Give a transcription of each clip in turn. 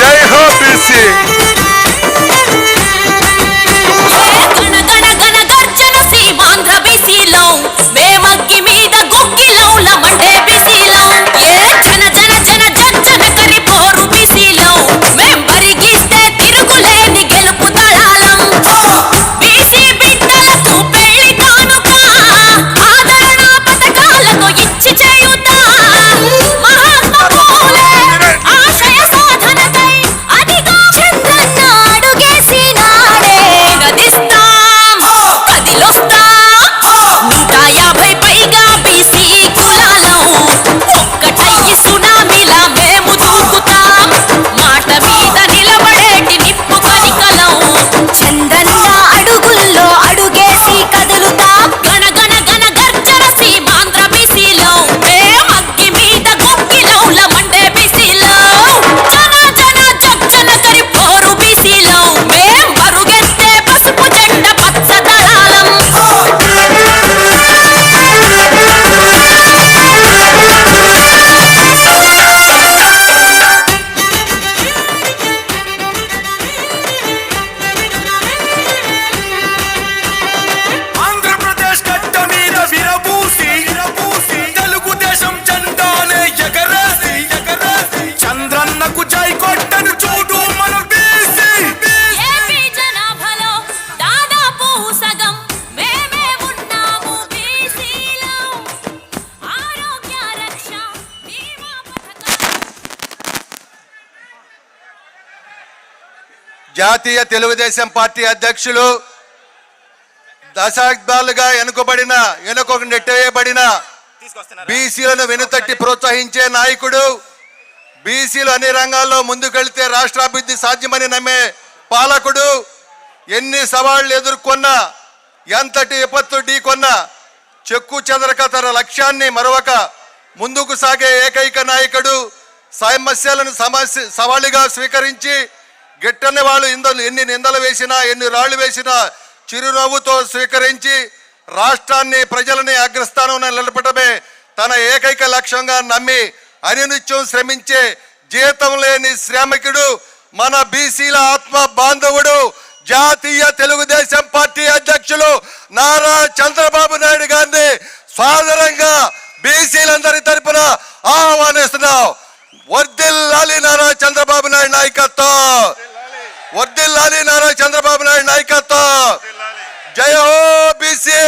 జై హో బీసీ జాతీయ తెలుగుదేశం పార్టీ అధ్యక్షులు దశాబ్దాలుగా వెనుకబడిన వెనుక నెట్టవేయబడిన బీసీలను వెనుతట్టి ప్రోత్సహించే నాయకుడు బీసీలు అన్ని రంగాల్లో ముందుకెళ్తే రాష్ట్రాభివృద్ధి సాధ్యమని నమ్మే పాలకుడు ఎన్ని సవాళ్ళు ఎదుర్కొన్నా ఎంతటి విపత్తు ఢీకొన్నా చెక్కు చెదరక తన లక్ష్యాన్ని మరొక ముందుకు సాగే ఏకైక నాయకుడు సమస్యలను సమస్య సవాలుగా స్వీకరించి గిట్టని వాళ్ళు ఇందలు ఎన్ని నిందలు వేసినా ఎన్ని రాళ్ళు వేసినా చిరునవ్వుతో స్వీకరించి రాష్ట్రాన్ని ప్రజలని అగ్రస్థానంలో నిలపడమే తన ఏకైక లక్ష్యంగా నమ్మి అనినిత్యం శ్రమించే జీతం లేని శ్రామికుడు మన బీసీల ఆత్మ బాంధవుడు జాతీయ తెలుగుదేశం పార్టీ అధ్యక్షులు నారా చంద్రబాబు నాయుడు గారిని సాదరంగా బీసీలందరి తరపున ఆహ్వానిస్తున్నాం. వర్దిల్లా నారా చంద్రబాబు నాయుడు నాయకత్వం వర్దిల్లాలి నారా చంద్రబాబు నాయుడు నాయకత్వం. జయ హో బీసీ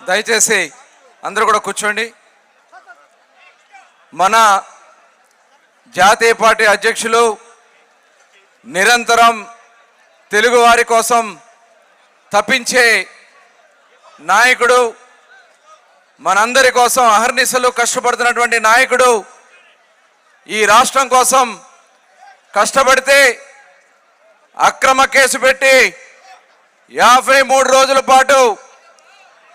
దయచేసి అందరూ కూడా కూర్చోండి. మన జాతీయ పార్టీ అధ్యక్షులు నిరంతరం తెలుగు వారి కోసం తప్పించే నాయకుడు మనందరి కోసం అహర్నిశలు కష్టపడుతున్నటువంటి నాయకుడు ఈ రాష్ట్రం కోసం కష్టపడితే అక్రమ కేసు పెట్టి యాభై మూడు రోజుల పాటు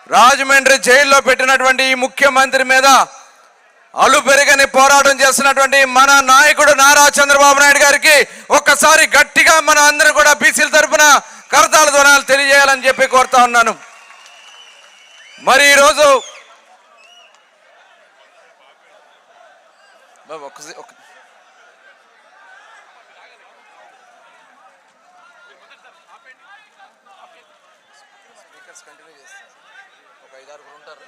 రాజమండ్రి జైల్లో పెట్టినటువంటి ఈ ముఖ్యమంత్రి మీద అలు పెరగని పోరాటం చేస్తున్నటువంటి మన నాయకుడు నారా చంద్రబాబు నాయుడు గారికి ఒక్కసారి గట్టిగా మన అందరం కూడా బీసీల తరఫున కరతాల ధ్వనాలు తెలియజేయాలని చెప్పి కోరుతా ఉన్నాను. మరి ఈరోజు ఒక్కసే- ఒక్క స్పీకర్స్ కంటిన్యూ చేస్తారు ఒక ఐదారుగురు ఉంటారు